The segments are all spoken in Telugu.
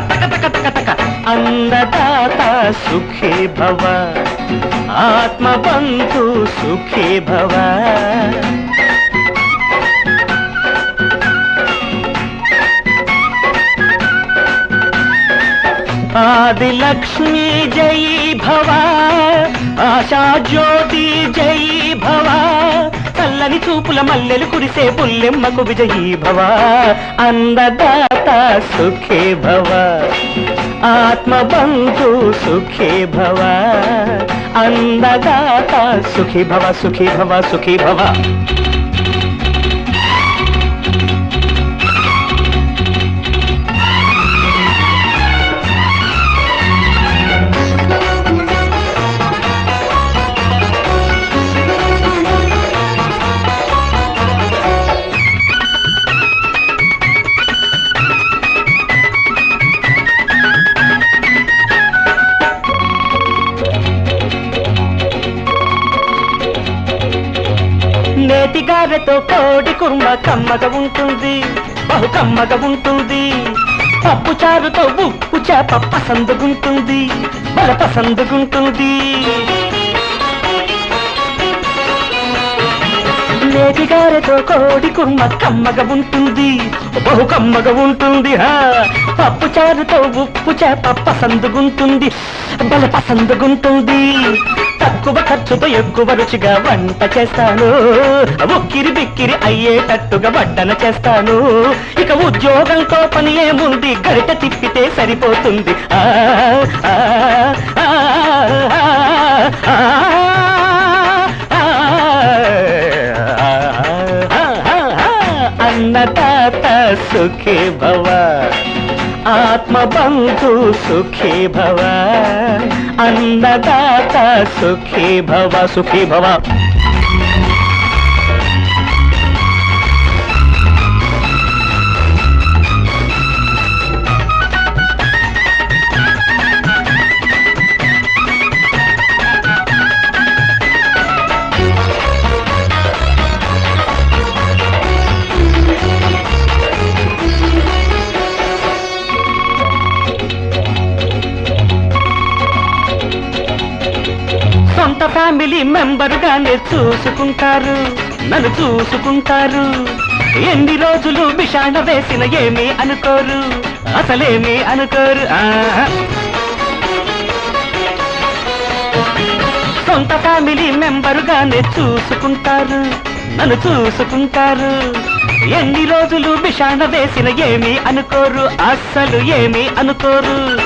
థ థ తక తక తక తక అన్నదాత సుఖీ భవ ఆత్మబంధు సుఖీ భవ ఆదిలక్ష్మి జై భవ ఆశా జ్యోతి జై భవ చల్లని చూపుల మల్లెలు కురిసే పుల్లెమ్మకు విజయీ భవ అందదాత సుఖే భవ ఆత్మబంధు సుఖే భవ అందదాత సుఖీ భవ సుఖీ భవ సుఖీ భవ నేతిగారెతో కోడి కుర్మ కమ్మగా ఉంటుంది బహు కమ్మగా ఉంటుంది. పప్పు చారుతో ఉప్పు చేప పసందుగుంటుంది బల పసందుగుంటుంది. నేతిగారెతో కోడి కుమ్మ కమ్మగా ఉంటుంది. బహు కమ్మగా ఉంటుంది పప్పు చారుతో ఉప్పు చేప పసందుగుంటుంది. బల పసందుగుంటుంది. తక్కువ ఖర్చుతో ఎక్కువ రుచిగా వంట చేస్తాను. ఉక్కిరి బిక్కిరి అయ్యేటట్టుగా వడ్డన చేస్తాను. ఇక ఉద్యోగంతో పని ఏముంది? గరిట తిప్పితే సరిపోతుంది. ఆ, సుఖీ భవ. ఆత్మబంధు సుఖీ భవ. అన్నదాత సుఖీ భవ సుఖీ భవ. ఫ్యామిలీ మెంబర్గానే చూసుకుంటారు. నన్ను చూసుకుంటారు. ఎన్ని రోజులు విషాణ వేసిన ఏమి అనుకోరు. అసలేమి అనుకోరు. సొంత ఫ్యామిలీ మెంబరుగానే చూసుకుంటారు. నన్ను చూసుకుంటారు. ఎన్ని రోజులు విషాణ వేసిన ఏమి అనుకోరు. అస్సలు ఏమి అనుకోరు.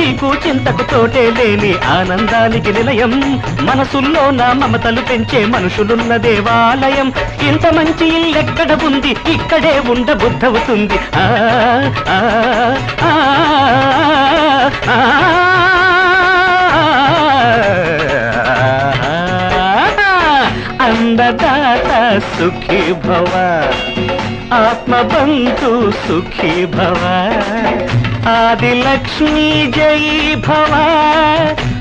చీకు చింతకు తోటే లేని ఆనందానికి నిలయం. మనసుల్లో నా మమతలు పెంచే మనుషులున్న దేవాలయం. ఇంత మంచి ఇల్లెక్కడ ఉంది? ఇక్కడే ఉండ బుద్ధవుతుంది ఆ, ఆ, ఆ, అందదాత సుఖీ భవ ఆత్మబంధు సుఖీ భవ. ఆదిలక్ష్మి జై భవ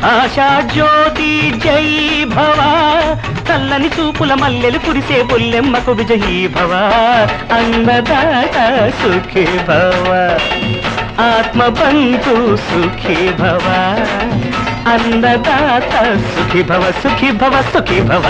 ఆశా జ్యోతి జై భవ చల్లని చూపుల మల్లెలు కురిసే బుల్లెమ్మకు విజయీ భవ అన్నదాత సుఖీ భవ ఆత్మబంధు సుఖీ భవ అన్నదాత సుఖీ భవ సుఖీ భవ సుఖీ భవ.